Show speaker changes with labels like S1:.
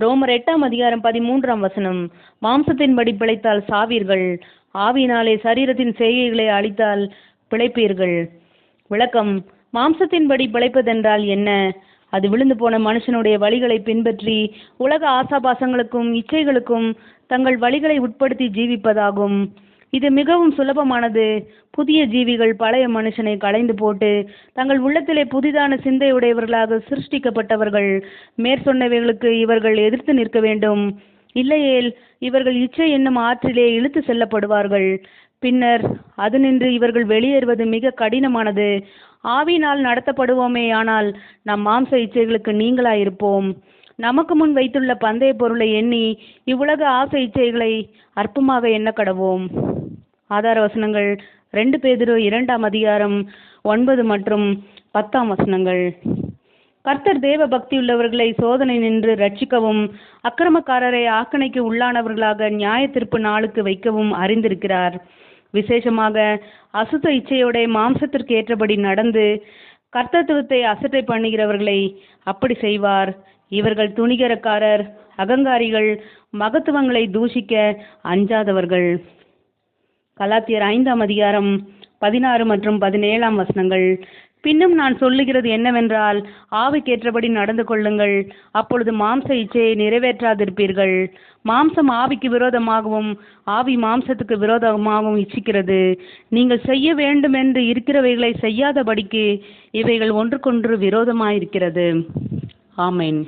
S1: ரோமர் எட்டாம் அதிகாரம் பதிமூன்றாம் வசனம். மாம்சத்தின்படி பிழைத்தால் சாவீர்கள். ஆவியினாலே சரீரத்தின் செய்கைகளை அழித்தால் பிழைப்பீர்கள். விளக்கம் மாம்சத்தின்படி பிழைப்பதென்றால் என்ன? அது விழுந்து போன மனுஷனுடைய வழிகளை பின்பற்றி உலக ஆசாபாசங்களுக்கும் இச்சைகளுக்கும் தங்கள் வழிகளை உட்படுத்தி ஜீவிப்பதாகும். இது மிகவும் சுலபமானது. புதிய ஜீவிகள் பழைய மனுஷனை களைந்து போட்டு தங்கள் உள்ளத்திலே புதிதான சிந்தையுடையவர்களாக சிருஷ்டிக்கப்பட்டவர்கள். மேற்சொன்னவைகளுக்கு இவர்கள் எதிர்த்து நிற்க வேண்டும். இல்லையேல் இவர்கள் இச்சை என்னும் ஆற்றிலே இழுத்து செல்லப்படுவார்கள். பின்னர் அது நின்று இவர்கள் வெளியேறுவது மிக கடினமானது. ஆவினால் நடத்தப்படுவோமே ஆனால் நம் மாம்ச இச்சைகளுக்கு நீங்களாயிருப்போம். நமக்கு முன் வைத்துள்ள பந்தய பொருளை எண்ணி இவ்வுலக ஆசை இச்சைகளை அற்பமாக எண்ண கடவோம் ஆதார வசனங்கள் ரெண்டு பேதிரு இரண்டாம் அதிகாரம் ஒன்பது மற்றும் பத்தாம் வசனங்கள். கர்த்தர் தேவ பக்தியுள்ளவர்களை சோதனை நின்று ரட்சிக்கவும் அக்கிரமக்காரரை ஆக்கணைக்கு உள்ளானவர்களாக நியாய நாளுக்கு வைக்கவும் அறிந்திருக்கிறார். விசேஷமாக அசுத்த இச்சையோட மாம்சத்திற்கு ஏற்றபடி நடந்து கர்த்தத்துவத்தை அசட்டை பண்ணுகிறவர்களை அப்படி செய்வார். இவர்கள் துணிகரக்காரர் அகங்காரிகள் மகத்துவங்களை தூஷிக்க அஞ்சாதவர்கள். கலாத்தியர் ஐந்தாம் அதிகாரம் பதினாறு மற்றும் பதினேழாம் வசனங்கள். பின்னும் நான் சொல்லுகிறது என்னவென்றால் ஆவிக்கேற்றபடி நடந்து கொள்ளுங்கள். அப்பொழுது மாம்ச இச்சையை நிறைவேற்றாதிருப்பீர்கள். மாம்சம் ஆவிக்கு விரோதமாகவும் ஆவி மாம்சத்துக்கு விரோதமாகவும் இச்சிக்கிறது. நீங்கள் செய்ய வேண்டும் என்று இருக்கிறவைகளை செய்யாதபடிக்கு இவைகள் ஒன்றுக்கொன்று விரோதமாயிருக்கிறது. ஆமேன்.